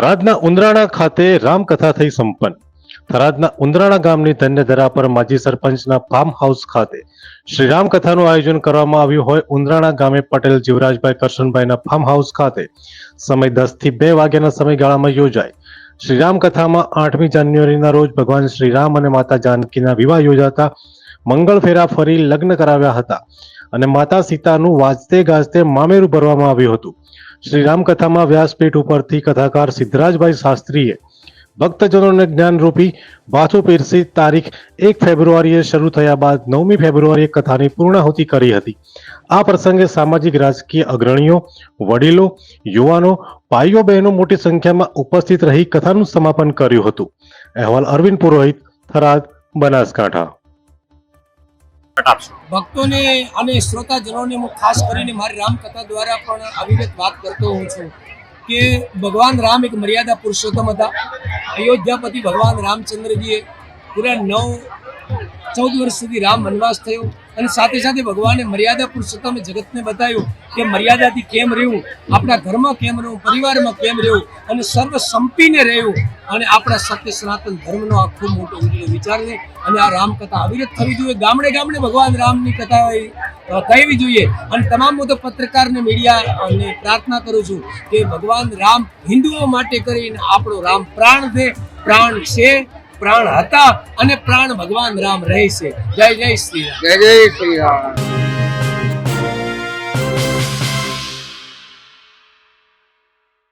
થરાદના ઉંદરાણા ખાતે રામકથા થઈ સંપન્ન. થરાદના ઉંદરાણા ગામની ધન્યધરા પર માજી સરપંચના ફાર્મ હાઉસ ખાતે શ્રી રામકથાનું આયોજન કરવામાં આવ્યું હોય ઉંદરાણા ગામે પટેલ જીવરાજભાઈ કરશનભાઈના ફાર્મ હાઉસ ખાતે. સમય દસથી બે વાગ્યાના સમયગાળામાં યોજાય. શ્રી રામકથામાં આઠમી જાન્યુઆરીના રોજ ભગવાન શ્રી રામ અને માતા જાનકીના વિવાહ યોજાતા. મંગળ ફેરા ફરી લગ્ન કરાવ્યા હતા. અને માતા સીતાનું વાજતે ગાજતે મામેરું ભરવામાં આવ્યું હતું. શ્રી રામકથામાં વ્યાસપીઠ ઉપરથી કથાકાર સિદ્ધરાજભાઈ શાસ્ત્રીએ ભક્તજનોને જ્ઞાનરૂપી ભાથુ પીરસી તારીખ એક ફેબ્રુઆરીએ શરૂ થયા બાદ નવમી ફેબ્રુઆરીએ કથાની પૂર્ણાહુતિ કરી હતી. આ પ્રસંગે સામાજિક રાજકીય અગ્રણીઓ, વડીલો, યુવાનો, ભાઈઓ બહેનો મોટી સંખ્યામાં ઉપસ્થિત રહી કથાનું સમાપન કર્યું હતું. અહેવાલ અરવિંદ પુરોહિત, થરાદ, બનાસકાંઠા. ભક્તોને અને શ્રોતાજનોને હું ખાસ કરીને મારી રામકથા દ્વારા પણ અવિરત વાત કરતો હોઉં છું કે ભગવાન રામ એક મર્યાદા પુરુષોત્તમ હતા. અયોધ્યાપતિ ભગવાન રામચંદ્રજીએ પૂરા નવ ચૌદ વર્ષ સુધી રામ વનવાસ થયો અને સાથે સાથે ભગવાને મર્યાદા પુરુષોત્તમે જગતને બતાવ્યું કે મર્યાદાથી કેમ રહેવું? આપણા ઘરમાં કેમ રહેવું? પરિવારમાં કેમ રહેવું? અને સર્વ સંપીને રહેવું. અને આપણા સત્ય સનાતન ધર્મનો આ ખૂબ મોટો વિચાર છે અને આ રામકથા અવિરત થવી જોઈએ. ગામડે ગામડે ભગવાન રામની કથા કહેવી જોઈએ. અને તમામ હું તો પત્રકારને મીડિયા અને પ્રાર્થના કરું છું કે ભગવાન રામ હિન્દુઓ માટે કરીને આપણો રામ પ્રાણ છે પ્રાણ છે. પ્રાણ હતા અને પ્રાણ ભગવાન રામ રહેશે. જય જય શ્રી રામ. જય જય શ્રી રામ.